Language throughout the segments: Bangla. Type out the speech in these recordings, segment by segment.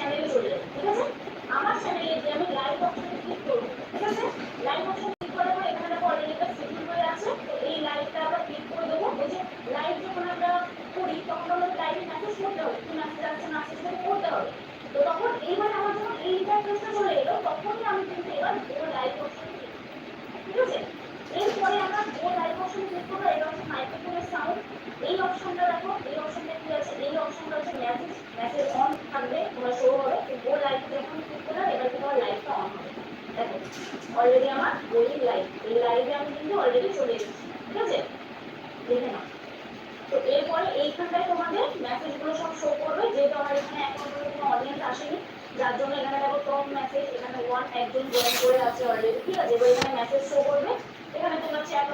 চ্যানেলে চলে যাবে, ঠিক আছে? আমার চ্যানেলে যে আমি লাইভ অপশনে ক্লিক করব, ঠিক আছে? লাইভ অপশনে ক্লিক করার পর এখানে দেখো অলরেডি একটা শিডিউল হয়ে আছে, তো এই লাইভটা আবার ক্লিক করে দেবো। ওই যে লাইভ যখন আমরা করি, তখন আমাদের লাইভে মেসেজ করতে হবে, কি মেসেজ আসছে মেসেজটা করতে হবে। তো তখন এইবার আমার যখন এই ইন্টারফেসটা চলে এলো, তখনই আমি কিন্তু এবার লাইভ অপশনে ঠিক আছে? এরপরে আমরা যে লাইভ অপশন ক্লিক করব, এটা হচ্ছে মাইক্রোফোনের সাউন্ড এই অপশনটা দেখো, এই অপশনটা কি আছে? এই অপশনটা হচ্ছে মেসেজ মেসেজ অন থাকবে তোমার শো হবে ও লাইভ যখন ক্লিক করলাম এবার তোমার লাইভটা অন হবে। দেখো অলরেডি আমার গোয়িং লাইভ এই লাইভে আমি কিন্তু অলরেডি চলে এসেছি, ঠিক আছে? দেখে নাও। তো এরপরে এইখানটায় তোমাদের মেসেজগুলো সব শো করবে, যেহেতু আমার এখানে এখন কোনো অডিয়েন্স আসেনি, যার জন্য এখানে দেখো টপ মেসেজ এখানে ওয়ান একজন জয়েন করে আছে অলরেডি ঠিক আছে? এবার এখানে মেসেজ শো করবে। Show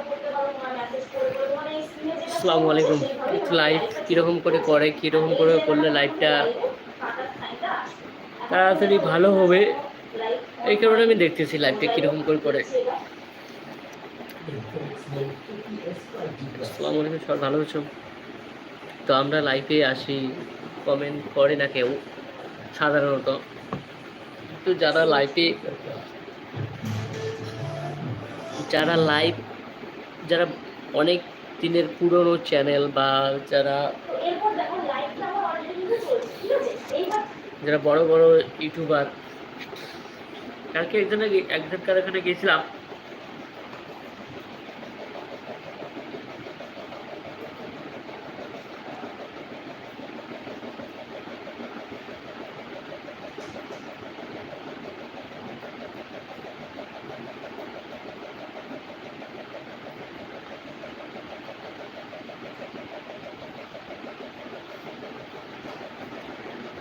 আসসালামু আলাইকুম। সেইভাবেই লাইভ কীরকম করে করে কীরকম করে করলে লাইভটা আসবে। তাড়াতাড়ি ভালো হবে এই কারণে আমি দেখতেছি লাইভটা কীরকম করে করে। আসসালামু আলাইকুম সবাই ভালো আছো? তো আমরা লাইভে আসি কমেন্ট করে না কেউ সাধারণত। তো যারা লাইভে যারা লাইভ যারা অনেক দিনের পুরনো চ্যানেল বা যারা যারা বড় বড় ইউটিউবার কালকে একজন একজন কারখানে গেছিলাম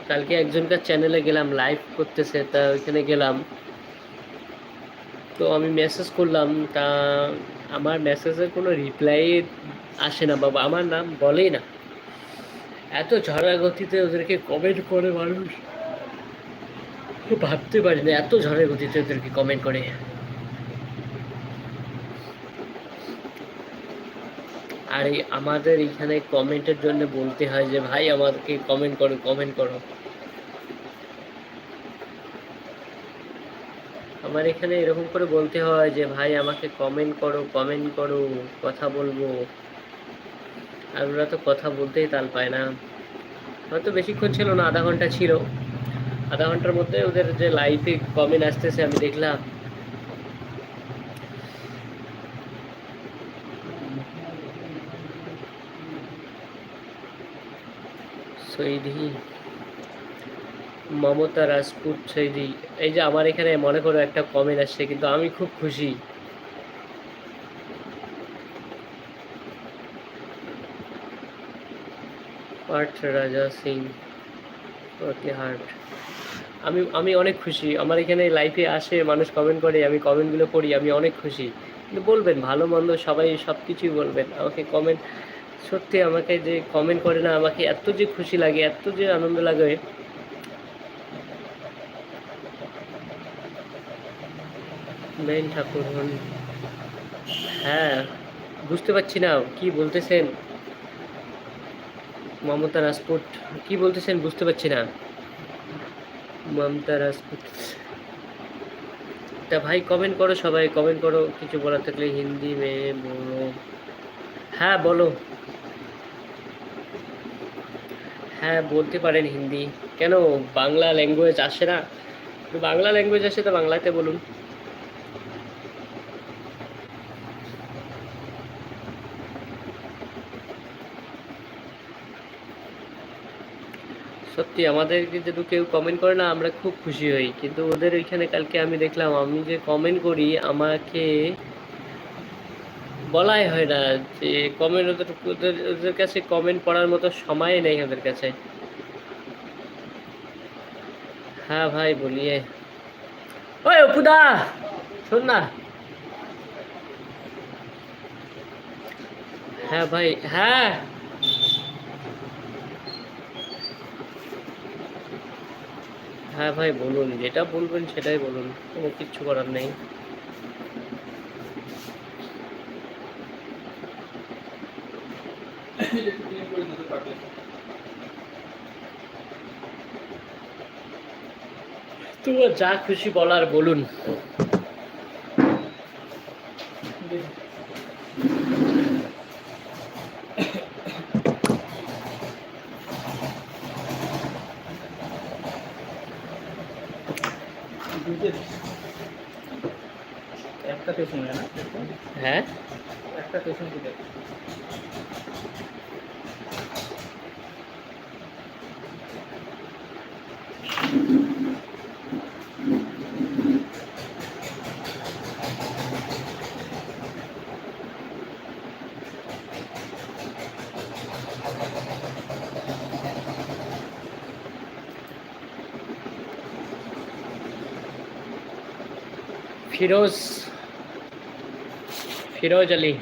কালকে একজনকার চ্যানেলে গেলাম লাইভ করতেছে, তা ওইখানে গেলাম। তো আমি মেসেজ করলাম, তা আমার মেসেজের কোনো রিপ্লাই আসে না বাবা, আমার নাম বলেই না। এত ঝড়া গতিতে ওদেরকে কমেন্ট করে মানুষ। ভাবতে পারি না, এত ঝড়ের গতিতে ওদেরকে কমেন্ট করে। আর এই আমাদের এইখানে কমেন্টের জন্য বলতে হয় যে, ভাই, আমাদেরকে কমেন্ট করো কমেন্ট করো। আমার এখানে এরকম করে বলতে হয় যে, ভাই, আমাকে কমেন্ট করো কমেন্ট করো, কথা বলব। আর ওরা তো কথা বলতেই তাল পায় না। হয়তো বেশিক্ষণ ছিল না, আধা ঘণ্টা ছিল। আধা ঘণ্টার মধ্যে ওদের যে লাইফে কমেন্ট আসতেছে, আমি দেখলাম। সৈদি। মমতা রাজপুত সৈদি। এই যে আমার এখানে মনে করো একটা কমেন্ট আসছে, কিন্তু আমি খুব খুশি। পার্থ রাজা সিং প্রতিহাট আমি আমি অনেক খুশি। আমার এখানে লাইফে আসে, মানুষ কমেন্ট করে, আমি কমেন্টগুলো পড়ি, আমি অনেক খুশি। কিন্তু বলবেন, ভালো মন্দ সবাই সব কিছুই বলবেন। আমাকে কমেন্ট সত্যি আমাকে যে কমেন্ট করে না, আমাকে এত যে খুশি লাগে, এত যে আনন্দ লাগে। মেন ঠাকুর হন। হ্যাঁ বুঝতে পারছি না, কি বলতেছেন? মমতা রাজপুত, কি বলতেছেন বুঝতে পারছি না। মমতা রাজপুত। তা ভাই কমেন্ট করো সবাই কমেন্ট করো, কিছু বলার থাকলে হিন্দি মেয়ে বলো। হ্যাঁ বলো। হ্যাঁ বলতে পারেন হিন্দি। কেন? বাংলা ল্যাঙ্গুয়েজ আসে না। বাংলা ল্যাঙ্গুয়েজ আসে তো বাংলাতে বলুন। সত্যি আমাদেরকে যদি কেউ কমেন্ট করে না, আমরা খুব খুশি হই। কিন্তু ওদের ওইখানে কালকে আমি দেখলাম, আমি যে কমেন্ট করি, আমাকে বলাই হয় না যে কমেন্ট ওদের ওদের কাছে কমেন্ট পড়ার মতো সময় নেই ওদের কাছে। হ্যাঁ ভাই, বলিয়ে। ওই অপুদা, শোন না। হ্যাঁ ভাই হ্যাঁ। হ্যাঁ ভাই, বলুন, যেটা বলবেন সেটাই বলুন, কোনো কিচ্ছু করার নেই। তোমার যা খুশি বলার বলুন। একটা পেছন না হ্যাঁ? একটা পেছন দিতে ফিরোজ ফিরোজ আলী।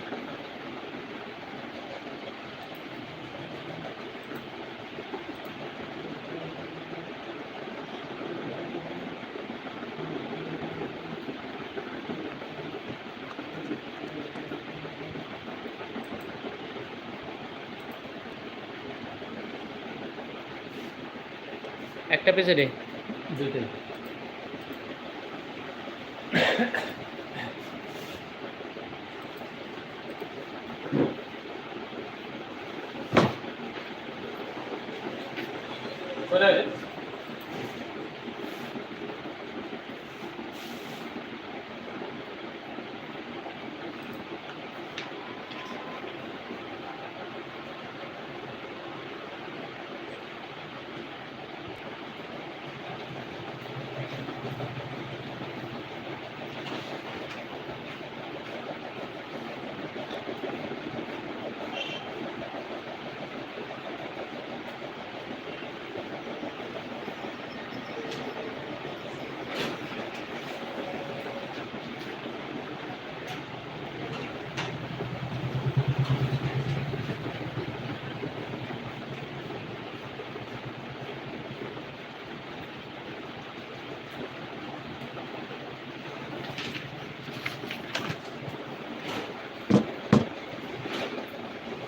একটা পেছনে দুইটাই কোথায়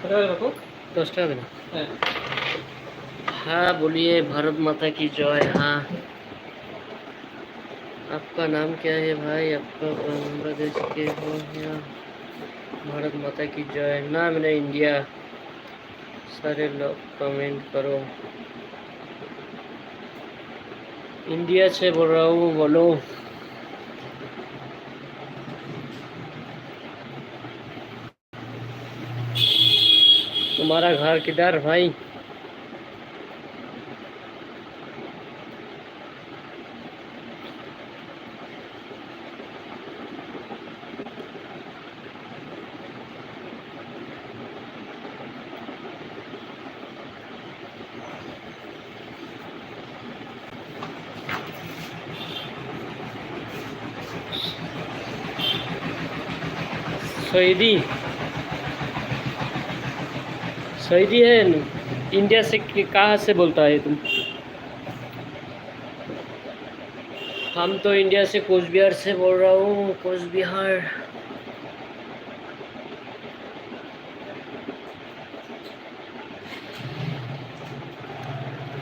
दस हाँ।, हाँ। बोलिए भारत माता की जय। हाँ। आपका नाम क्या है भाई? आपका बांग्लादेश के हो या भारत माता की जय? ना मेरा इंडिया। सारे लोग कमेंट करो। इंडिया से बोल रहा हूँ बोलो। तुम्हारा घर किधर भाई? सईदी। सईदी है? इंडिया से कहाँ से बोलता है तुम? हम तो इंडिया से कोच बिहार से बोल रहा हूँ कोच बिहार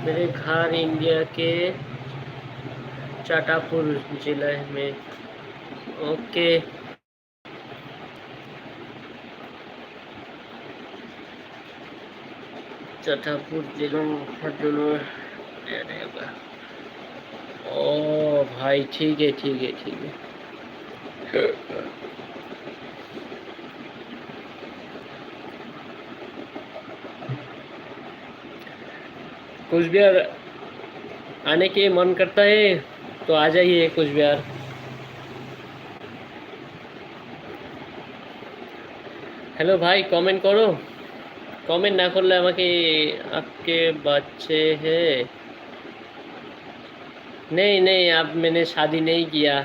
मेरे घर इंडिया के चाटापुर ज़िले में। ओके चटापुर जिलों दोनों ओ भाई, ठीक है ठीक है ठीक है। कुछ बिहार आने के मन करता है तो आ जाइए कुछ बिहार हेलो भाई कमेंट करो। কমেন্ট না করলে আমাকে आपके बच्चे हैं नहीं नहीं अब मैंने शादी नहीं किया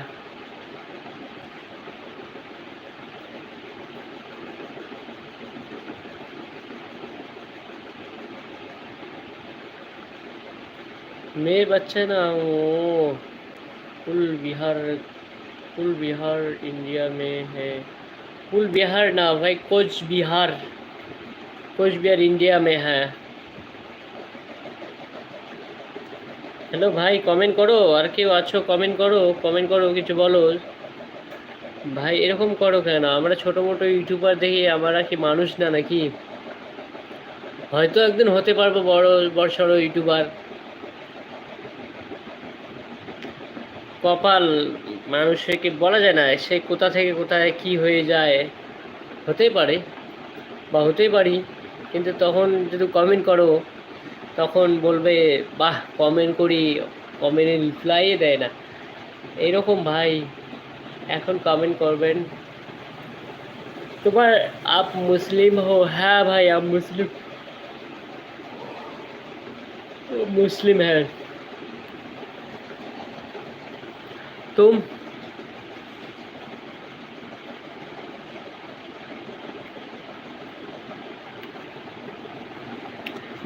मेरे बच्चे ना वो कुल बिहार कुल बिहार इंडिया में है कुल बिहार ना भाई कोच बिहार कोच बिहार इंडिया में है হ্যালো ভাই কমেন্ট করো আর কেউ আছো কমেন্ট করো কমেন্ট করো কিছু বলো ভাই এরকম করো কেন আমরা ছোটো মোটো ইউটিউবার দেখি আমরা কি মানুষ না নাকি হয়তো একদিন হতে পারবো বড় বড় সড়ো ইউটিউবার কপাল মানুষকে বলা যায় না সে কোথা থেকে কোথায় কি হয়ে যায় হতেই পারে বা হতেই পারি কিন্তু তখন যদি কমেন্ট করো, তখন বলবে, বাহ কমেন্ট করি কমেন্টে রিপ্লাইয়ে দেয় না। এরকম ভাই, এখন কমেন্ট করবেন। তোমার আপ মুসলিম হো হ্যাঁ ভাই, আপ মুসলিম। মুসলিম হ্যাঁ। তুম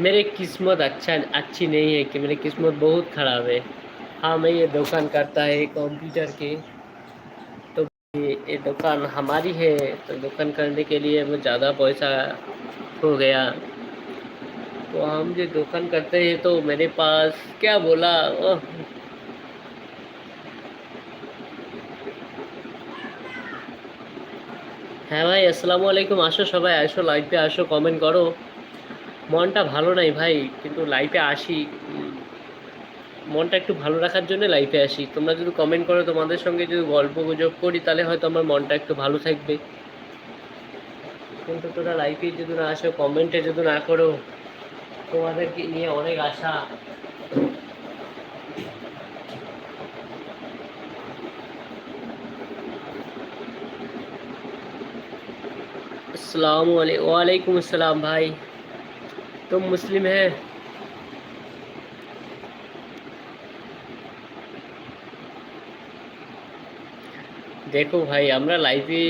मेरे किस्मत अच्छा अच्छी नहीं है कि मेरी किस्मत बहुत ख़राब है हाँ मैं ये दुकान करता है कंप्यूटर के तो ये ये दुकान हमारी है तो दुकान करने के लिए मैं ज़्यादा पैसा हो गया तो हम जो दुकान करते हैं तो मेरे पास क्या बोला ओह, হ্যাঁ ভাই আসসালামু আলাইকুম আসো সবাই আসো লাইভে আসো কমেন্ট করো মনটা ভালো নাই ভাই, কিন্তু লাইফে আসি। মনটা একটু ভালো রাখার জন্য লাইফে আসি। তোমরা যদি কমেন্ট করো, তোমাদের সঙ্গে যদি গল্প গুজব করি, তাহলে হয়তো আমার মনটা একটু ভালো থাকবে। কিন্তু তোরা লাইফে যদি না আসো কমেন্টে যদি না করো, তোমাদেরকে নিয়ে অনেক আশা। আসসালামু আলাইকুম ওয়ালাইকুম আসসালাম ভাই। तुम मुस्लिम है দেখো ভাই আমরা লাইভে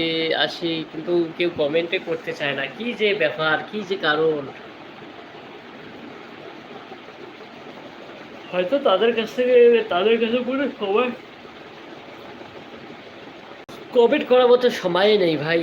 আসি কিন্তু কেউ কমেন্টে করতে চায় না কি যে ব্যাপার কি যে কারণ হয়তো তাদের কাছ থেকে তাদের কাছে কোনো সময় কমেন্ট করার মতো সময় নেই ভাই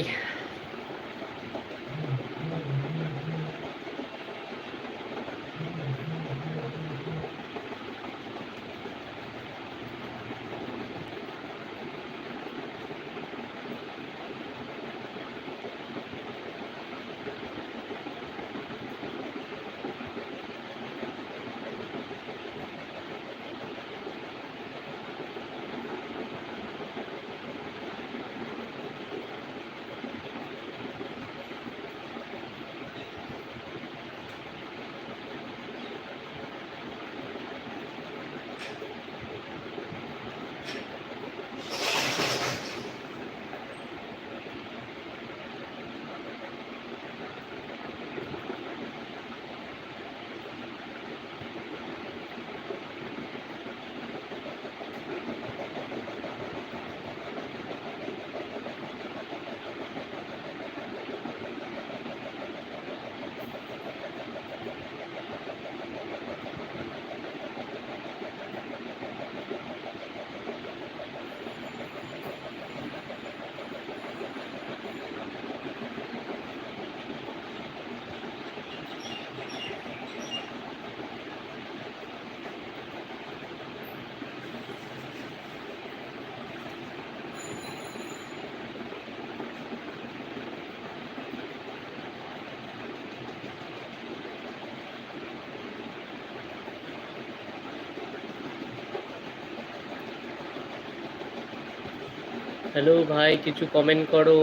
হ্যালো ভাই, কিছু কমেন্ট করো।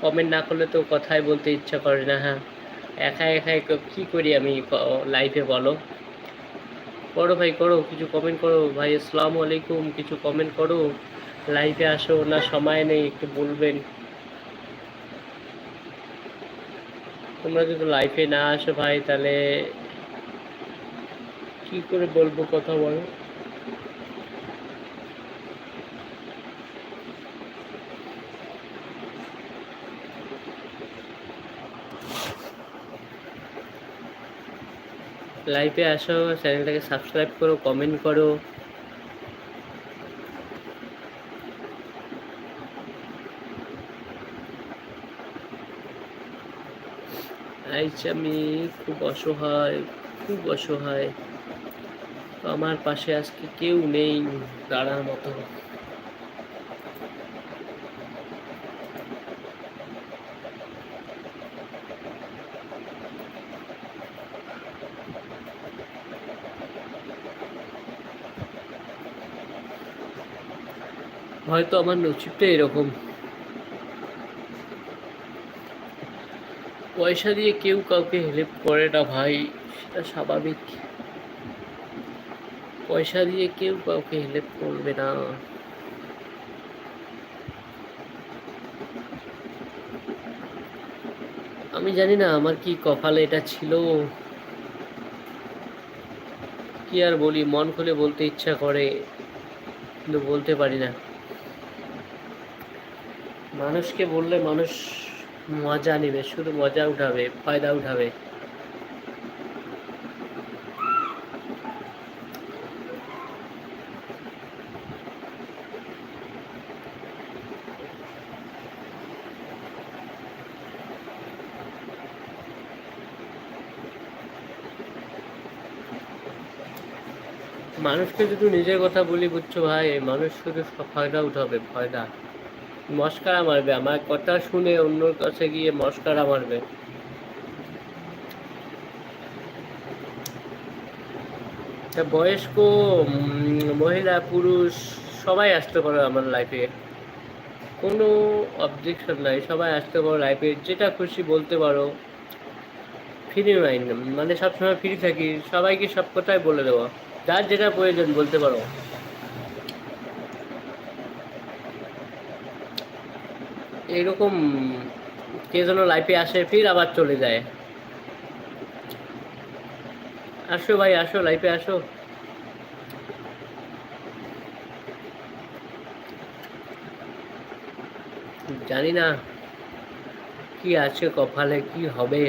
কমেন্ট না করলে তো কথাই বলতে ইচ্ছা করে না হ্যাঁ। একা একাই কি করি আমি লাইভে বলো? করো ভাই, করো, কিছু কমেন্ট করো। ভাই, আসসালামু আলাইকুম, কিছু কমেন্ট করো? লাইভে আসো না, সময় নেই, একটু বলবেন। তোমরা যদি লাইফে না আসো ভাই, তাহলে কি করে বলব কথা বলো? লাইভে আসো চ্যানেলটাকে সাবস্ক্রাইব করো কমেন্ট করো। আইস আমি খুব অসহায় খুব অসহায়। আমার পাশে আজকে কেউ নেই, দাঁড়ার মতো। হয়তো আমার নসিবটা এরকম। পয়সা দিয়ে কেউ কাউকে হেল্প করে না ভাই, সেটা স্বাভাবিক। পয়সা দিয়ে কেউ কাউকে হেল্প করবে না। আমি জানি না আমার কি কপালে এটা ছিল। কি আর বলি, মন খুলে বলতে ইচ্ছা করে, কিন্তু বলতে পারি না। মানুষকে বললে মানুষ মজা নেবে, শুধু মজা উঠাবে, ফায়দা উঠাবে। মানুষকে যদি নিজের কথা বলি, বুঝছ ভাই, মানুষ শুধু ফায়দা উঠাবে, ফায়দা। মস্কারা মারবে, আমার কথা শুনে অন্যর কাছে গিয়ে মস্কারা মারবে। বয়স্ক মহিলা, পুরুষ, সবাই আসতে পারো আমার লাইফে কোনো অবজেকশন নাই, সবাই আসতে পারো লাইফে যেটা খুশি বলতে পারো। ফ্রি মাইন্ড মানে সবসময় ফ্রি থাকি, সবাইকে সব কথাই বলে দেওয়া যার যেটা প্রয়োজন বলতে পারো। এরকম কে যেন লাইফে আসে, ফির আবার চলে যায়। আসো ভাই, আসো লাইফে আসো। জানি না, কি আছে কপালে, কি হবে?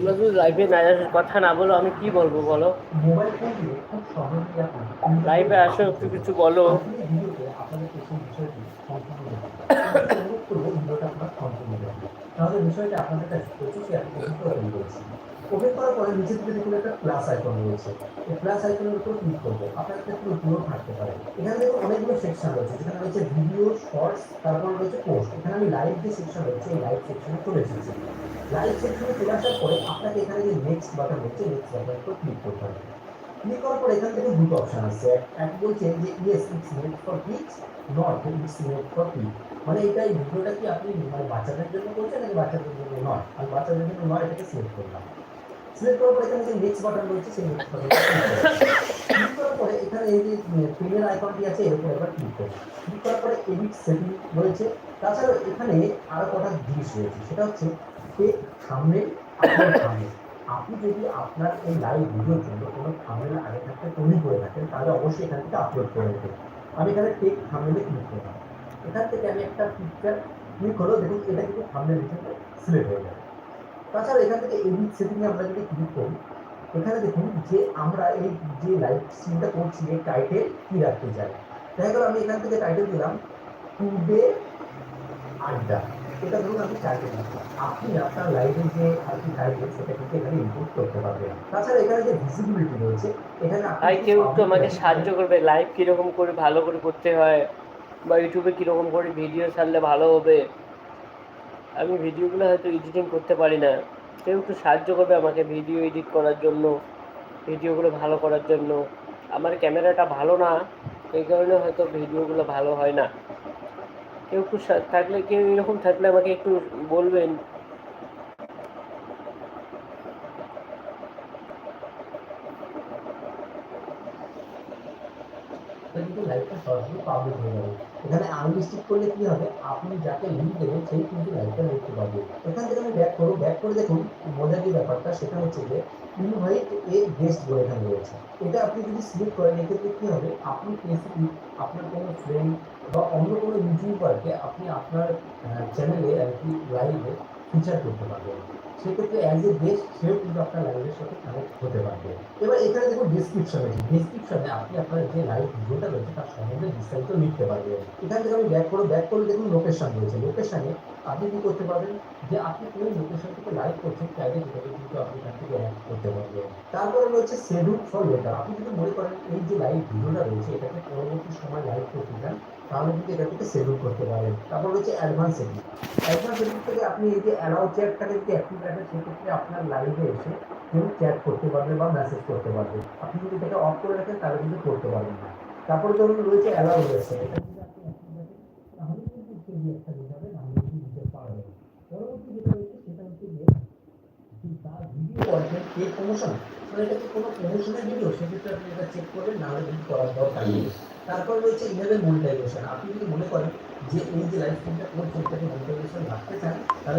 তোমরা যদি লাইফে না আসার কথা না বলো, আমি কি বলব বলো? লাইভে আসো, একটু কিছু বলো। তাহলে বিষয়টা আপনাদের কাছে ওপেন করার পরে নিচের দিকে দেখুন একটা প্লাস আইকন রয়েছে। এই প্লাস আইকনের উপর ক্লিক করব। আপনার ক্ষেত্রে উপরেও থাকতে পারে। এখানে দেখুন অনেকগুলো সেকশন রয়েছে। যেখানে রয়েছে ভিডিও শর্টস তারপর রয়েছে পোস্ট এখানে আমি লাইভ যে সেকশন রয়েছে এই লাইভ সেকশনে চলে এসেছি। লাইভ সেকশনে চলে আসার পরে আপনাকে এখানে যে নেক্সট বাটন রয়েছে নেক্সট বাটনের উপর ক্লিক করতে হবে। ক্লিক করার পর এখান থেকে দুটো অপশন আছে এক- বলছে যে yes it's made for kids not it's made for kid মানে এটা এই ভিডিওটা কি আপনি মানে বাচ্চাদের জন্য করছেন নাকি বাচ্চাদের জন্য নয়? আমি বাচ্চাদের জন্য নয়, এটাকে সিলেক্ট করলাম। সিলেক্ট করার এখানে যে নেক্সট বাটন রয়েছে, সেই নেক্সট আছে এর উপর এবার ক্লিক করার পরে এডিট সেটিং রয়েছে। তাছাড়াও এখানে আরও কটা জিনিস রয়েছে। সেটা হচ্ছে আপলোড থাম্বনেল আপনি যদি আপনার এই লাইভ ভিডিওর জন্য কোনো থাম্বনেল আগে থাকতে তৈরি করে থাকেন, তাহলে অবশ্যই এখান থেকে আপলোড করে দেবেন আমি এখানে টেক থাম্বনেলে ক্লিক করলাম। এখান থেকে আমি একটা পিকচার ক্লিক হলো দেখুন, এটা কিন্তু থাম্বনেল হিসেবে সিলেক্ট হয়ে যাবে তাছাড়া এখান থেকে এডিট সেটিংয়ে আমরা যদি ক্লিক করি এখানে দেখুন যে আমরা এই যে লাইভ স্ট্রিমটা করছি এর টাইটেল কি রাখতে চাই। দেখা গেল আমি এখান থেকে টাইটেল দিলাম টুডে আড্ডা এটা ধরুন আমি টাইটেল আপনি আপনার লাইভের যে আর কি টাইটেল সেটা কিন্তু এখানে ইনপুট করতে পারবেন। তাছাড়া এখানে যে ভিজিবিলিটি রয়েছে এখানে আপনি ভাই কেউ একটু আমাকে সাহায্য করবে লাইভ কীরকম করে ভালো করে করতে হয় বা ইউটিউবে কীরকম করে ভিডিও ছাড়লে ভালো হবে আমি ভিডিওগুলো হয়তো এডিটিং করতে পারি না। কেউ একটু সাহায্য করবে আমাকে ভিডিও এডিট করার জন্য, ভিডিওগুলো ভালো করার জন্য। আমার ক্যামেরাটা ভালো না, এই কারণে হয়তো ভিডিওগুলো ভালো হয় না। কেউ একটু থাকলে, কেউ এরকম থাকলে আমাকে একটু বলবেন তাহলে কিন্তু লাইভটা সরাসরি পাবলিক হয়ে যাবে। এখানে আনলিস্টিক করলে কি হবে? আপনি যাকে লিঙ্ক দেবেন, সেই কিন্তু লাইভটা দেখতে পারবে এখান থেকে আমি ব্যাক করব। ব্যাক করে দেখুন, মজার যে ব্যাপারটা? সেটা হচ্ছে যে ইনভাইট এ গেস্ট বলে এখানে রয়েছে। এটা আপনি যদি সিলেক্ট করেন, এক্ষেত্রে কি হবে? আপনি স্পেসিফিক আপনার কোনো ফ্রেন্ড বা অন্য কোনো ইউটিউবারকে আপনি আপনার চ্যানেলে আর কি লাইভে ফিচার করতে পারবেন। সেক্ষেত্রে অ্যাজ এ গেস্ট সেও কিন্তু আপনার লাইভের সাথে কানেক্ট হতে পারবে। এবার এখানে দেখুন ডিসক্রিপশন আছে। ডিসক্রিপশনে আপনি আপনার যে লাইভ ভিডিওটা রয়েছে তার সম্বন্ধে বিস্তারিত লিখতে পারবেন। এখান থেকে আমি ব্যাক করে ব্যাক করে দেখুন লোকেশন রয়েছে। লোকেশনে আপনি কি করতে পারবেন? যে আপনি কোন লোকেশন থেকে লাইভ করছেন চাইলে সেটাকে কিন্তু আপনি এখান থেকে অ্যাড করতে পারবেন। তারপরে রয়েছে শেডিউল ফর লেটার আপনি যদি মনে করেন এই যে লাইভ ভিডিওটা রয়েছে, এটাকে পরবর্তী সময় লাইভ করতে চান, তাহলে কিন্তু এটা থেকে শেডিউল করতে পারেন। তারপর রয়েছে অ্যাডভান্স সেটিং অ্যাডভান্স সেটিং থেকে আপনি এই যে অ্যালাউ চ্যাটটাকে যদি অ্যাক্টিভ রাখেন সেক্ষেত্রে আপনার লাইভে এসে কেউ চ্যাট করতে পারবে বা মেসেজ করতে পারবে। আপনি যদি এটাকে অফ করে রাখেন তাহলে কিন্তু করতে পারবেন না। তারপরে ধরুন রয়েছে অ্যালাউ রয়েছে। এটা যদি আপনি তাহলে কিন্তু কেজি একটা দিতে হবে নাহলে কিন্তু দিতে পারবে না পরবর্তী যেটা রয়েছে সেটা হচ্ছে যে তার ভিডিও কন্টেন্ট কে প্রমোশন মানে এটা কি কোনো প্রমোশনের ভিডিও সেক্ষেত্রে আপনি এটা চেক করবেন নাহলে কিন্তু করার দরকার নেই। তারপর রয়েছে ইমেলের মনিটাইজেশন আপনি যদি মনে করেন যে এই যে লাইভ স্ট্রিমটা করছেন এটাকে মনিটাইজেশন রাখতে চান তাহলে